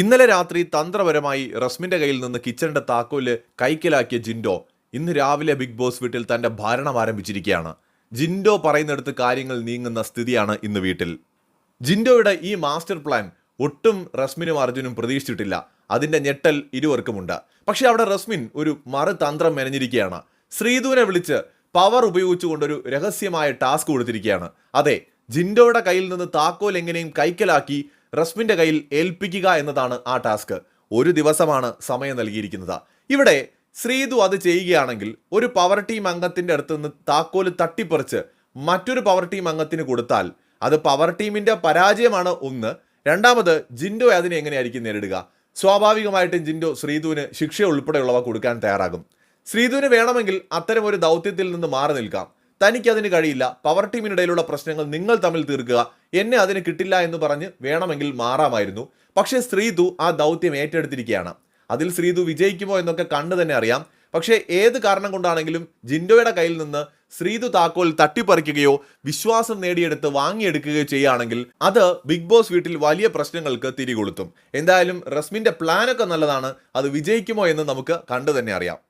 ഇന്നലെ രാത്രി തന്ത്രപരമായി റസ്മിന്റെ കയ്യിൽ നിന്ന് കിച്ചണിന്റെ താക്കോൽ കൈക്കലാക്കിയ ജിൻഡോ ഇന്ന് രാവിലെ ബിഗ് ബോസ് വീട്ടിൽ തന്റെ ഭരണം ആരംഭിച്ചിരിക്കുകയാണ്. ജിൻഡോ പറയുന്നിടത്ത് കാര്യങ്ങൾ നീങ്ങുന്ന സ്ഥിതിയാണ് ഇന്ന് വീട്ടിൽ. ജിൻഡോയുടെ ഈ മാസ്റ്റർ പ്ലാൻ ഒട്ടും റസ്മിനും അർജുനും പ്രതീക്ഷിച്ചിട്ടില്ല. അതിന്റെ ഞെട്ടൽ ഇരുവർക്കുമുണ്ട്. പക്ഷെ അവിടെ റസ്മിൻ ഒരു മറുതന്ത്രം മെനഞ്ഞിരിക്കുകയാണ്. ശ്രീധുവിനെ വിളിച്ച് പവർ ഉപയോഗിച്ചുകൊണ്ടൊരു രഹസ്യമായ ടാസ്ക് കൊടുത്തിരിക്കുകയാണ്. അതെ ജിൻഡോയുടെ കയ്യിൽ നിന്ന് താക്കോൽ എങ്ങനെയും കൈക്കലാക്കി റസ്മിന്റെ കയ്യിൽ ഏൽപ്പിക്കുക എന്നതാണ് ആ ടാസ്ക്. ഒരു ദിവസമാണ് സമയം നൽകിയിരിക്കുന്നത്. ഇവിടെ ശ്രീതു അത് ചെയ്യുകയാണെങ്കിൽ ഒരു പവർ ടീം അംഗത്തിന്റെ അടുത്ത് നിന്ന് താക്കോൽ തട്ടിപ്പറിച്ച് മറ്റൊരു പവർ ടീം അംഗത്തിന് കൊടുത്താൽ അത് പവർ ടീമിന്റെ പരാജയമാണ് ഒന്ന്. രണ്ടാമത് ജിൻഡോ അതിനെ എങ്ങനെയായിരിക്കും നേരിടുക? സ്വാഭാവികമായിട്ടും ജിൻഡോ ശ്രീധുവിന് ശിക്ഷ ഉൾപ്പെടെയുള്ളവ കൊടുക്കാൻ തയ്യാറാകും. ശ്രീധുവിന് വേണമെങ്കിൽ അത്തരം ഒരു ദൗത്യത്തിൽ നിന്ന് മാറി നിൽക്കാം. തനിക്ക് അതിന് കഴിയില്ല പവർ ടീമിനിടയിലുള്ള പ്രശ്നങ്ങൾ നിങ്ങൾ തമ്മിൽ തീർക്കുക. എന്നെ അതിന് കിട്ടില്ല എന്ന് പറഞ്ഞ് വേണമെങ്കിൽ മാറാമായിരുന്നു. പക്ഷേ ശ്രീതു ആ ദൗത്യം ഏറ്റെടുത്തിരിക്കുകയാണ്. അതിൽ ശ്രീതു വിജയിക്കുമോ എന്നൊക്കെ കണ്ടു തന്നെ അറിയാം. പക്ഷേ ഏത് കാരണം കൊണ്ടാണെങ്കിലും ജിൻഡോയുടെ കയ്യിൽ നിന്ന് ശ്രീതു താക്കോൽ തട്ടിപ്പറിക്കുകയോ വിശ്വാസം നേടിയെടുത്ത് വാങ്ങിയെടുക്കുകയോ ചെയ്യുകയാണെങ്കിൽ അത് ബിഗ് ബോസ് വീട്ടിൽ വലിയ പ്രശ്നങ്ങൾക്ക് തിരികൊളുത്തും. എന്തായാലും റസ്മിന്റെ പ്ലാനൊക്കെ നല്ലതാണ്. അത് വിജയിക്കുമോ എന്ന് നമുക്ക് കണ്ടു തന്നെ അറിയാം.